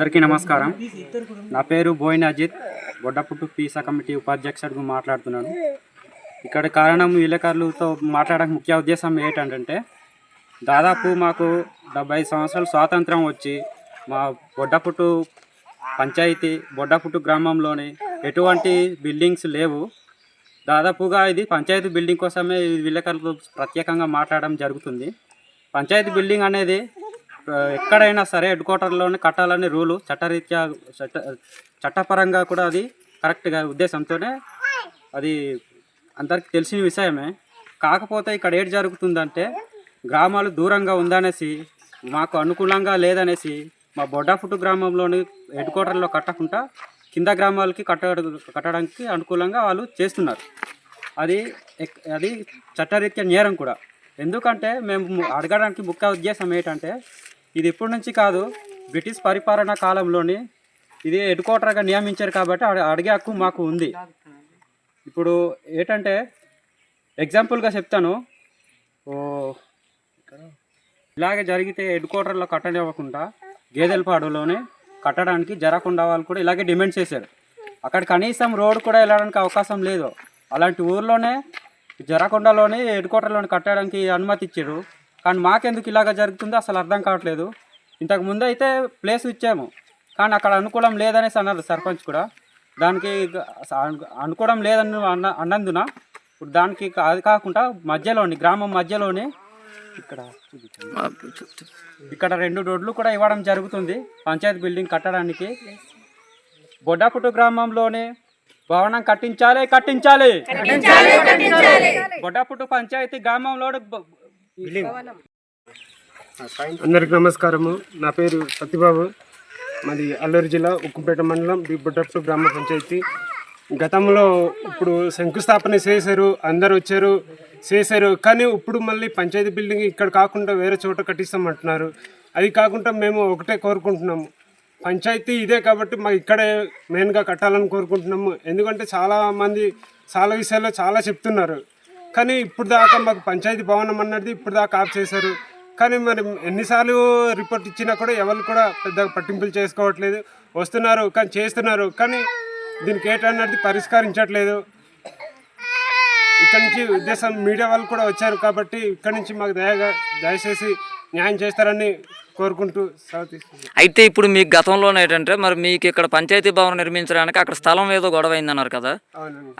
అందరికీ నమస్కారం. నా పేరు బోయిన్ అజిత్. బొడ్డపుట్టు పీసా కమిటీ ఉపాధ్యక్షుడిగా మాట్లాడుతున్నాను. ఇక్కడ కారణం విలేకరులతో మాట్లాడడానికి ముఖ్య ఉద్దేశం ఏంటంటే దాదాపు మాకు డెబ్బై సంవత్సరాలు స్వాతంత్రం వచ్చి మా బొడ్డపుట్టు పంచాయతీ బొడ్డపుట్టు గ్రామంలోని ఎటువంటి బిల్డింగ్స్ లేవు. దాదాపుగా ఇది పంచాయతీ బిల్డింగ్ కోసమే విలేకరులతో విలేకరులు ప్రత్యేకంగా మాట్లాడడం జరుగుతుంది. పంచాయతీ బిల్డింగ్ అనేది ఎక్కడైనా సరే హెడ్ క్వార్టర్లోనే కట్టాలని రూలు చట్టరీత్యా చట్ట చట్టపరంగా కూడా అది కరెక్ట్గా ఉద్దేశంతోనే అది అందరికీ తెలిసిన విషయమే. కాకపోతే ఇక్కడ ఏడు జరుగుతుందంటే గ్రామాలు దూరంగా ఉందనేసి మాకు అనుకూలంగా లేదనేసి మా బొడ్డాఫుట్టు గ్రామంలోని హెడ్ క్వార్టర్లో కట్టకుండా కింద గ్రామాలకి కట్ట కట్టడానికి అనుకూలంగా వాళ్ళు చేస్తున్నారు. అది ఎక్- అది చట్టరీత్యా నేరం కూడా. ఎందుకంటే మేము అడగడానికి ముఖ్య ఉద్దేశం ఏంటంటే ఇది ఇప్పటి నుంచి కాదు బ్రిటిష్ పరిపాలనా కాలంలోని ఇది హెడ్ క్వార్టర్గా నియమించారు కాబట్టి అడిగే హక్కు మాకు ఉంది. ఇప్పుడు ఏంటంటే ఎగ్జాంపుల్గా చెప్తాను. ఓ ఇలాగే జరిగితే హెడ్ క్వార్టర్లో కట్టనివ్వకుండా గేదెలపాడులోనే కట్టడానికి జరగకుండా వాళ్ళు కూడా ఇలాగే డిమాండ్ చేశారు. అక్కడ కనీసం రోడ్ కూడా వెళ్ళడానికి అవకాశం లేదు. అలాంటి ఊర్లోనే జరగకుండాలోనే హెడ్ క్వార్టర్లోనే కట్టడానికి అనుమతి ఇచ్చారు కానీ మాకెందుకు ఇలాగ జరుగుతుందో అసలు అర్థం కావట్లేదు. ఇంతకు ముందు అయితే ప్లేస్ ఇచ్చాము. కానీ అక్కడ అనుకూలం లేదనేసి అన్నారు సర్పంచ్ కూడా. దానికి అనుకోవడం లేదని అన్న అన్నందున ఇప్పుడు దానికి అది కాకుండా మధ్యలోని గ్రామం మధ్యలోని ఇక్కడ ఇక్కడ రెండు రోడ్లు కూడా ఇవ్వడం జరుగుతుంది. పంచాయతీ బిల్డింగ్ కట్టడానికి. బొడ్డాపుట్టు గ్రామంలోనే భవనం కట్టించాలి కట్టించాలి. బొడ్డాపుట్టు పంచాయతీ గ్రామంలో అందరికి నమస్కారము. నా పేరు సత్యబాబు. మాది అల్లూరు జిల్లా ఉక్కుపేట మండలం బి బుడ్డప్పు గ్రామ పంచాయతీ. గతంలో ఇప్పుడు శంకుస్థాపన చేశారు అందరు వచ్చారు చేశారు. కానీ ఇప్పుడు మళ్ళీ పంచాయతీ బిల్డింగ్ ఇక్కడ కాకుండా వేరే చోట కట్టిస్తామంటున్నారు. అది కాకుండా మేము ఒకటే కోరుకుంటున్నాము. పంచాయతీ ఇదే కాబట్టి మాకు ఇక్కడే మెయిన్గా కట్టాలని కోరుకుంటున్నాము. ఎందుకంటే చాలా మంది చాలా విషయాల్లో చాలా చెప్తున్నారు. కానీ ఇప్పుడు దాకా మాకు పంచాయతీ భవనం అన్నది ఇప్పుడు దాకా ఆఫ్ చేశారు. కానీ మరి ఎన్నిసార్లు రిపోర్ట్ ఇచ్చినా కూడా ఎవరు కూడా పెద్దగా పట్టింపులు చేసుకోవట్లేదు. వస్తున్నారు కానీ చేస్తున్నారు. కానీ దీనికి ఏంటన్నది పరిష్కరించట్లేదు. ఇక్కడి నుంచి ఉద్దేశం మీడియా వాళ్ళు కూడా వచ్చారు కాబట్టి ఇక్కడి నుంచి మాకు దయగా దయచేసి న్యాయం చేస్తారని కోరుకుంటూ. అయితే ఇప్పుడు మీకు గతంలోనే ఏంటంటే మరి మీకు ఇక్కడ పంచాయతీ భవనం నిర్మించడానికి అక్కడ స్థలం ఏదో గొడవ అయిందన్నారు కదా.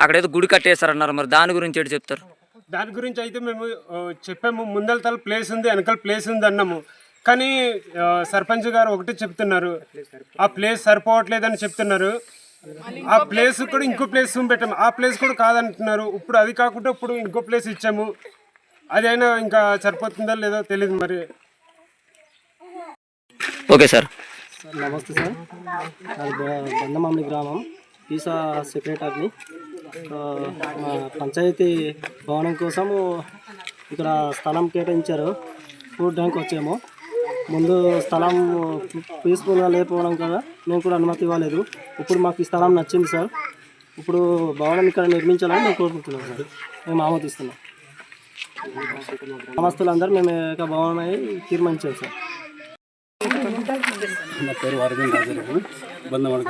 అక్కడ ఏదో గుడి కట్టేశారన్నారు. మరి దాని గురించి ఏంటి చెప్తారు? దాని గురించి అయితే మేము చెప్పాము. ముందల ప్లేస్ ఉంది వెనకాల ప్లేస్ ఉంది అన్నాము. కానీ సర్పంచ్ గారు ఒకటి చెప్తున్నారు. ఆ ప్లేస్ సరిపోవట్లేదని చెప్తున్నారు. ఆ ప్లేస్ కూడా ఇంకో ప్లేస్ పెట్టాము. ఆ ప్లేస్ కూడా కాదంటున్నారు. ఇప్పుడు అది కాకుండా ఇప్పుడు ఇంకో ప్లేస్ ఇచ్చాము. అదైనా ఇంకా సరిపోతుందో లేదో తెలియదు మరి. Okay sir. సార్ నమస్తే సార్. అది బ- బందమామిడి గ్రామం. ఈసా మా పంచాయతీ భవనం కోసము ఇక్కడ స్థలం కేటాయించారు. చూడడానికి వచ్చాము. ముందు స్థలం పీస్ఫుల్గా లేకపోవడం కదా మేము కూడా అనుమతి ఇవ్వలేదు. ఇప్పుడు మాకు ఈ స్థలం నచ్చింది సార్. ఇప్పుడు భవనం ఇక్కడ నిర్మించాలని మేము కోరుకుంటున్నాం సార్. మేము ఆమోదిస్తున్నాం. గ్రామస్తులందరూ మేము ఏక భవనం అయి తీర్మానించాం సార్. నా పేరు అరవింద్ రాజారావు. బంధమడ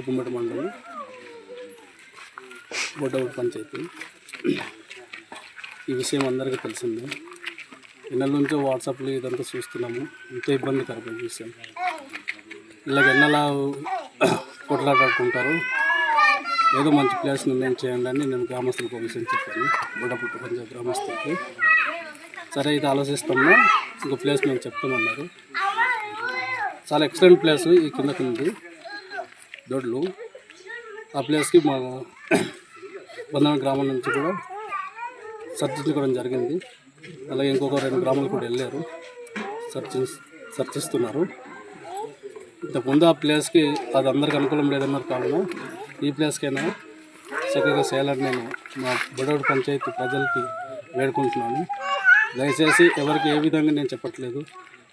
ఉప్పుమటి మండలం. బొడ్డవుడు పంచాయతీ. ఈ విషయం అందరికీ తెలిసిందే. ఎన్నెల నుంచో వాట్సాప్లో ఇదంతా చూస్తున్నాము. ఎంతో ఇబ్బందికరమైన విషయం. ఇలాగ ఎన్నలా కొట్లాడుకుంటారు. ఏదో మంచి ప్లేస్ నిర్ణయం చేయండి అని నేను గ్రామస్తులకు ఒక విషయం చెప్పాను. బుడ్డపుట్టు పంచాయతీ గ్రామస్తులకి. సరే ఇది ఆలోచిస్తాము. ఇంకో ప్లేస్ మేము చెప్తామన్నారు. చాలా ఎక్సలెంట్ ప్లేస్ ఈ కిందకు ఉంది దొడ్లు. ఆ ప్లేస్కి మా వందన గ్రామం నుంచి కూడా సర్చించుకోవడం జరిగింది. అలాగే ఇంకొక రెండు గ్రామాలు కూడా వెళ్ళారు. సర్చి సర్చిస్తున్నారు ఇంతకుముందు ఆ ప్లేస్కి అది అందరికి అనుకూలం లేదన్నారు కావున ఈ ప్లేస్కైనా చక్కగా చేయాలని నేను మా బుడోడు పంచాయతీ ప్రజలకి వేడుకుంటున్నాను. దయచేసి ఎవరికి ఏ విధంగా నేను చెప్పట్లేదు.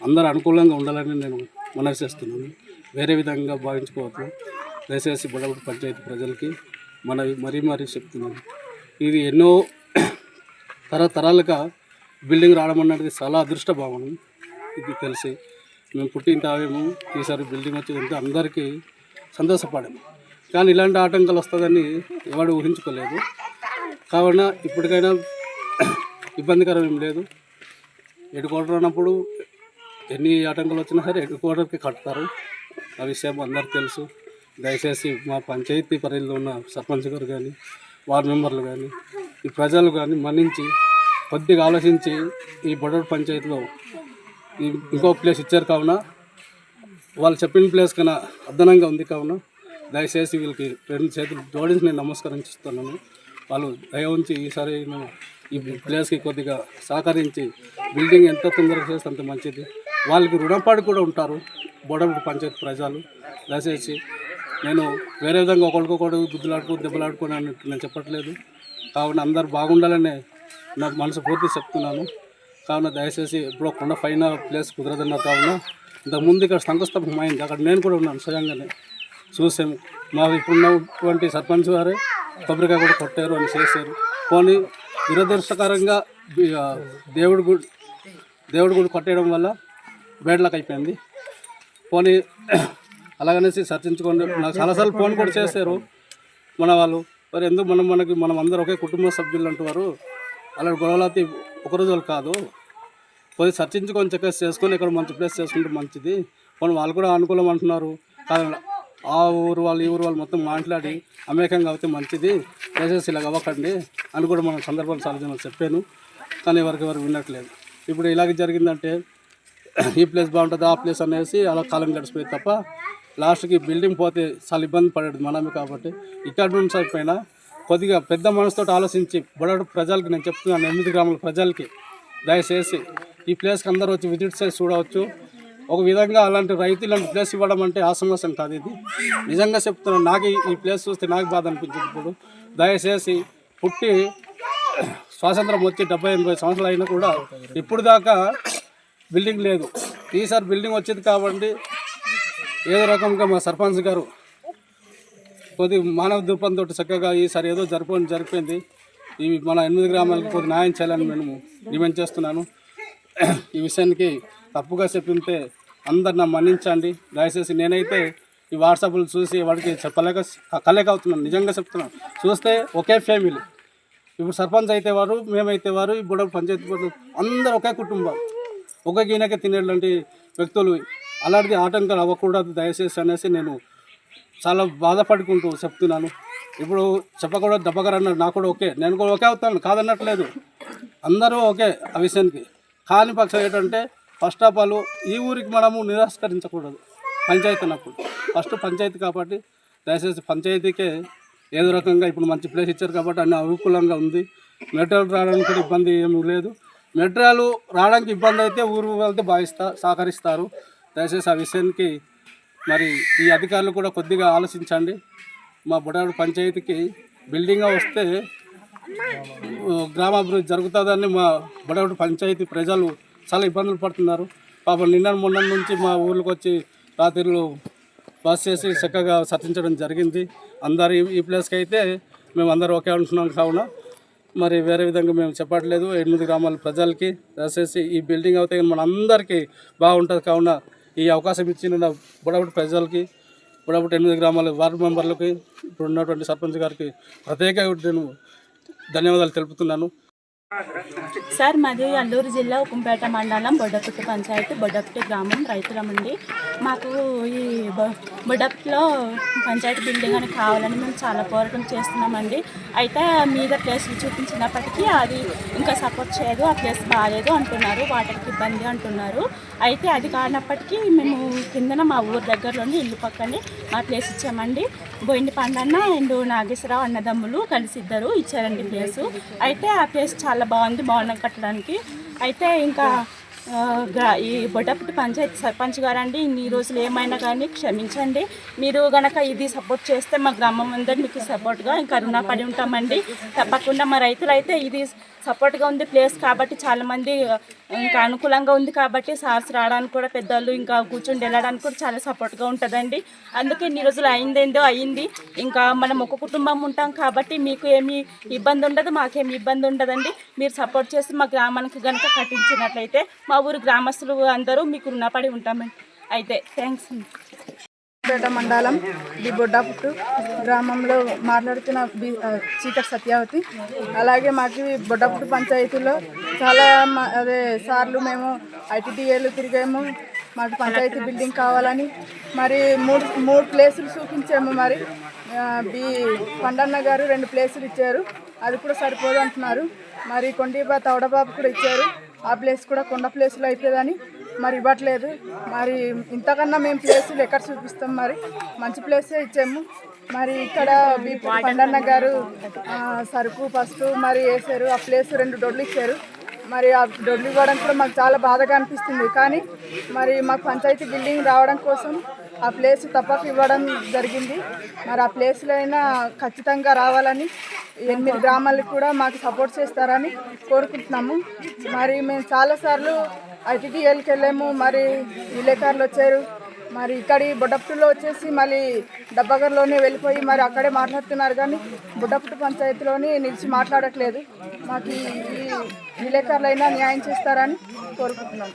అందరు అనుకూలంగా ఉండాలని నేను మనవి చేస్తున్నాను. వేరే విధంగా భావించుకోవద్దు. దయచేసి బుడబుడు పంచాయతీ ప్రజలకి మనవి మరీ మరీ చెప్తున్నాను ఇది ఎన్నో తరతరాలుగా బిల్డింగ్ రావడం అన్నది చాలా అదృష్ట భావనం. ఇది తెలిసి మేము పుట్టింటామేమో ఈసారి బిల్డింగ్ వచ్చేదంటే అందరికీ సంతోషపడాము. కానీ ఇలాంటి ఆటంకాలు వస్తుందని ఎవడు ఊహించుకోలేదు. కావున ఇప్పటికైనా ఇబ్బందికరం ఏం లేదు. హెడ్ క్వార్టర్ అన్నప్పుడు ఎన్ని ఆటంకాలు వచ్చినా సరే హెడ్ క్వార్టర్కి కడతారు. ఆ విషయం అందరికి తెలుసు. దయచేసి మా పంచాయతీ పరిధిలో ఉన్న సర్పంచ్ గారు కానీ వార్డు మెంబర్లు కానీ ఈ ప్రజలు కానీ మన్నించి కొద్దిగా ఆలోచించి ఈ బొడోడు పంచాయతీలో ఈ ఇంకో ప్లేస్ ఇచ్చారు కావున వాళ్ళు చెప్పిన ప్లేస్ కన్నా అదనంగా ఉంది కావున దయచేసి వీళ్ళకి రెండు చేతులు జోడించి నేను నమస్కరించుతున్నాను వాళ్ళు దయ ఉంచి ఈసారి ఈ ప్లేస్కి కొద్దిగా సహకరించి బిల్డింగ్ ఎంత తొందరగా చేస్తే అంత మంచిది. వాళ్ళకి రుణపడి కూడా ఉంటారు బొడబుడు పంచాయతీ ప్రజలు. దయచేసి నేను వేరే విధంగా ఒకరికొకడు బుద్ధులాడుకో దెబ్బలాడుకోని అన్నట్టు నేను చెప్పట్లేదు. కావున అందరు బాగుండాలని నా మనసు పూర్తి చెప్తున్నాను. కావున దయచేసి ఎప్పుడో కొండ పైన ప్లేస్ కుదరదన్నారు. కావున ఇంతకుముందు ఇక్కడ శంకుస్థాపన అయింది అక్కడ నేను కూడా ఉన్నాను స్వయంగానే. చూసాము మాకు ఇప్పుడున్నటువంటి సర్పంచ్ వారే కొబ్బరికాయ కూడా కొట్టారు అని చేశారు. పోనీ దురదృష్టకరంగా దేవుడి గుడి దేవుడి గుడి కొట్టేయడం వల్ల బేడ్లకు అయిపోయింది పోనీ అలాగనేసి చర్చించుకోండి నాకు చాలాసార్లు ఫోన్ కూడా చేశారు మన వాళ్ళు. మరి ఎందుకు మనం మనకి మనం అందరూ ఒకే కుటుంబ సభ్యులు అంటున్నారు? అలాంటి గొడవలు ఒకరోజు వాళ్ళు కాదు. పోయి చర్చించుకొని చెక్ చేసుకొని ఇక్కడ మంచి ప్లేస్ చేసుకుంటే మంచిది. మనం వాళ్ళు కూడా అనుకూలం అంటున్నారు. కానీ ఆ ఊరు వాళ్ళు ఈ ఊరు వాళ్ళు మొత్తం మాట్లాడి అమేకంగా అయితే మంచిది. దయచేసి ఇలాగ అవ్వకండి అని కూడా మనం సందర్భాలు చాలా చెప్పాను. కానీ ఎవరికి ఎవరు వినట్లేదు. ఇప్పుడు ఇలాగ జరిగిందంటే ఈ ప్లేస్ బాగుంటుంది ఆ ప్లేస్ అనేసి అలా కాలం గడిచిపోయింది తప్ప లాస్ట్కి బిల్డింగ్ పోతే చాలా ఇబ్బంది పడేది మనమే కాబట్టి ఇక్కడ నుంచి పైన కొద్దిగా పెద్ద మనసుతో ఆలోచించి బడడు ప్రజలకి నేను చెప్తున్నాను ఎనిమిది గ్రామాల ప్రజలకి దయచేసి. ఈ ప్లేస్కి అందరూ వచ్చి విజిట్ చేసి చూడవచ్చు. ఒక విధంగా అలాంటి రైతు ఇలాంటి ప్లేస్ ఇవ్వడం అంటే ఆ కాదు ఇది. నిజంగా చెప్తున్నాను నాకు ఈ- ఈ ప్లేస్ చూస్తే నాకు బాధ అనిపించింది ఇప్పుడు. దయచేసి పుట్టి స్వాతంత్రం వచ్చి డెబ్బై ఎనభై సంవత్సరాలు అయినా కూడా ఇప్పుడు దాకా బిల్డింగ్ లేదు. ఈసారి బిల్డింగ్ వచ్చింది కాబట్టి ఏదో రకంగా మా సర్పంచ్ గారు కొద్ది మానవ దూపంతో చక్కగా ఈసారి ఏదో జరిపోయింది జరిపోయింది ఇవి మన ఎనిమిది గ్రామాలకు కొద్ది న్యాయం చేయాలని మేము డిమాండ్ చేస్తున్నాను. ఈ విషయానికి తప్పుగా చెప్పింటే అందరు నా మన్నించండి. దయచేసి నేనైతే ఈ వాట్సాప్లు చూసి వాడికి చెప్పలేక కలేక అవుతున్నాను. నిజంగా చెప్తున్నాను. చూస్తే ఒకే ఫ్యామిలీ. ఇప్పుడు సర్పంచ్ అయితే వారు మేమైతే వారు ఇప్పుడు పంచాయతీ అందరూ ఒకే కుటుంబం. ఒక గిన్నెకే తినేటువంటి వ్యక్తులు అలాంటిది ఆటంకాలు అవ్వకూడదు దయచేసి అనేసి నేను చాలా బాధపడుకుంటూ చెప్తున్నాను. ఇప్పుడు చెప్పకూడదు దెబ్బగారు అన్నారు నాకు కూడా ఓకే. నేను కూడా ఓకే అవుతాను కాదన్నట్లేదు. అందరూ ఓకే ఆ విషయానికి. కాని పక్షం ఏంటంటే ఫస్ట్ ఆఫ్ ఆల్ ఈ ఊరికి మనము నిరాస్కరించకూడదు పంచాయతీ అన్నప్పుడు. ఫస్ట్ పంచాయతీ కాబట్టి దయచేసి పంచాయతీకే ఏదో రకంగా ఇప్పుడు మంచి ప్లేస్ ఇచ్చారు కాబట్టి అన్ని అనుకూలంగా ఉంది. మెటీరియల్ రావడానికి కూడా ఇబ్బంది ఏమీ లేదు. మెటీరియల్ రావడానికి ఇబ్బంది అయితే ఊరు వెళ్తే భావిస్తా సహకరిస్తారు. దయచేసి ఆ విషయానికి మరి ఈ అధికారులు కూడా కొద్దిగా ఆలోచించండి. మా బుడాడు పంచాయతీకి బిల్డింగ్ వస్తే గ్రామాభివృద్ధి జరుగుతుందని మా బుడాడు పంచాయతీ ప్రజలు చాలా ఇబ్బందులు పడుతున్నారు. పాపం నిన్న మొన్న నుంచి మా ఊర్లోకి వచ్చి రాత్రిలో బస్ చేసి చక్కగా సర్చించడం జరిగింది. అందరు ఈ- ప్లేస్కి అయితే మేము అందరూ ఒకే అంటున్నాం కావున మరి వేరే విధంగా మేము చెప్పట్లేదు. ఎనిమిది గ్రామాల ప్రజలకి దయచేసి ఈ బిల్డింగ్ అయితే మన అందరికీ బాగుంటుంది కావున ఈ అవకాశం ఇచ్చిన బుడబుటి ప్రజలకి బుడబుడి ఎనిమిది గ్రామాల వార్డు మెంబర్లకి ఇప్పుడు ఉన్నటువంటి సర్పంచ్ గారికి ప్రత్యేక నేను ధన్యవాదాలు తెలుపుతున్నాను. సార్ మాది అల్లూరు జిల్లా ఉకుంపేట మండలం బొడ్డపుట్టు పంచాయతీ బొడ్డపుట్టు గ్రామం రైతులమండి మాకు ఈ బొ పంచాయతీ బిల్డింగ్ అని కావాలని మేము చాలా పోరాటం చేస్తున్నామండి. అయితే మీద ప్లేసులు చూపించినప్పటికీ అది ఇంకా సపోర్ట్ చేయదు ఆ ప్లేస్ బాగాలేదు అంటున్నారు వాటర్కి ఇబ్బంది అంటున్నారు. అయితే అది కానప్పటికీ మేము కిందన మా ఊరు దగ్గరలోని ఇల్లు పక్కనే మా ప్లేస్ ఇచ్చామండి. బోయిన పండన్న అండ్ నాగేశ్వరరావు అన్నదమ్ములు కలిసి ఇద్దరు ఇచ్చారండి ప్లేసు. అయితే ఆ ప్లేస్ చాలా చాలా బాగుంది భవనం కట్టడానికి. అయితే ఇంకా ఈ బొడ్డపుట్టి పంచాయతీ సర్పంచ్ గారండి ఇన్ని రోజులు ఏమైనా కానీ క్షమించండి. మీరు గనక ఇది సపోర్ట్ చేస్తే మా గ్రామం అందరు మీకు సపోర్ట్గా ఇంకా రుణపడి ఉంటామండి. తప్పకుండా మా రైతులైతే ఇది సపోర్ట్గా ఉంది ప్లేస్ కాబట్టి చాలామంది ఇంకా అనుకూలంగా ఉంది కాబట్టి సార్స్ రావడానికి కూడా పెద్దలు ఇంకా కూర్చొని వెళ్ళడానికి కూడా చాలా సపోర్ట్గా ఉంటుందండి. అందుకే ఇన్ని రోజులు అయిందేందో అయింది. ఇంకా మనం ఒక కుటుంబం ఉంటాం కాబట్టి మీకు ఏమి ఇబ్బంది ఉండదు మాకేమి ఇబ్బంది ఉండదండి. మీరు సపోర్ట్ చేసి మా గ్రామానికి కనుక కట్టించినట్లయితే మా మా ఊరు గ్రామస్తులు అందరూ మీకు రుణపడి ఉంటామండి అయితే థ్యాంక్స్ పేట మండలం ది బొడ్డాపుట్టు గ్రామంలో మాట్లాడుతున్న బి ఆ, చీకటి సత్యావతి. అలాగే మాకు బొడ్డాపుట్టు పంచాయతీలో చాలా అదే సార్లు మేము ఐటీటీఏలు తిరిగాము. మాకు పంచాయతీ బిల్డింగ్ కావాలని మరి మూడు మూడు ప్లేసులు చూపించాము మరి. బి పండన్న గారు రెండు ప్లేసులు ఇచ్చారు. అది కూడా సరిపోదు అంటున్నారు. మరి కొండీబా తౌడబాబు కూడా ఇచ్చారు. ఆ ప్లేస్ కూడా కొండ ప్లేస్లో అయిపోయేదని మరి ఇవ్వట్లేదు. మరి ఇంతకన్నా మేము ప్లేసులు ఎక్కడ చూపిస్తాం మరి? మంచి ప్లేసే ఇచ్చాము. మరి ఇక్కడ మీ పండన్న గారు సరుకు ఫస్ట్ మరి వేసారు ఆ ప్లేస్ రెండు డొడ్లు ఇచ్చారు. మరి ఆ డొడ్లు ఇవ్వడం కూడా మాకు చాలా బాధగా అనిపిస్తుంది. కానీ మరి మాకు పంచాయతీ బిల్డింగ్ రావడం కోసం ఆ ప్లేస్ తప్పక ఇవ్వడం జరిగింది. మరి ఆ ప్లేస్లో అయినా ఖచ్చితంగా రావాలని ఎనిమిది గ్రామాలకు కూడా మాకు సపోర్ట్ చేస్తారని కోరుకుంటున్నాము. మరి మేము చాలాసార్లు ఐటీటీఎల్కి వెళ్ళాము మరి విలేకరులు వచ్చారు. మరి ఇక్కడి బుడ్డపుట్టులో వచ్చేసి మళ్ళీ డబ్బగర్లోనే వెళ్ళిపోయి మరి అక్కడే మాట్లాడుతున్నారు కానీ బుడ్డపుట్టు పంచాయతీలోని నిలిచి మాట్లాడట్లేదు. మాకు ఈ విలేకరులైనా న్యాయం చేస్తారని కోరుకుంటున్నాము.